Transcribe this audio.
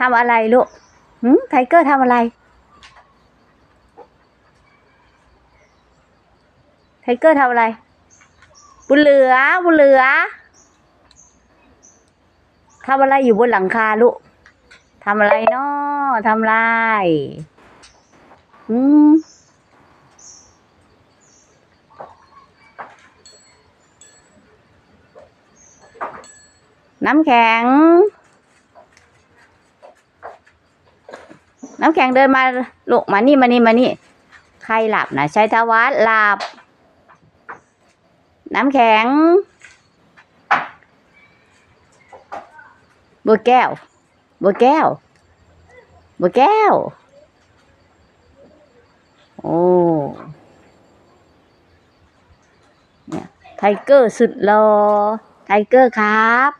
ทำอะไรลูกหืมไทเกอร์ทำอะไร ไทเกอร์ทำอะไร บุญเหลือ บุญเหลือ ทำอะไรอยู่บนหลังคาลูก ทำอะไรเนาะทำอะไรอืมน้ำแข็ง น้ำแข็งเดินมาลูกมานี่มานี่มานี่ ใครหลับนะชัยธวัฒน์หลับ น้ำแข็งบัวแก้วบัวแก้วบัวแก้ว โอ้เนี่ยไทเกอร์สุดหล่อไทเกอร์ครับ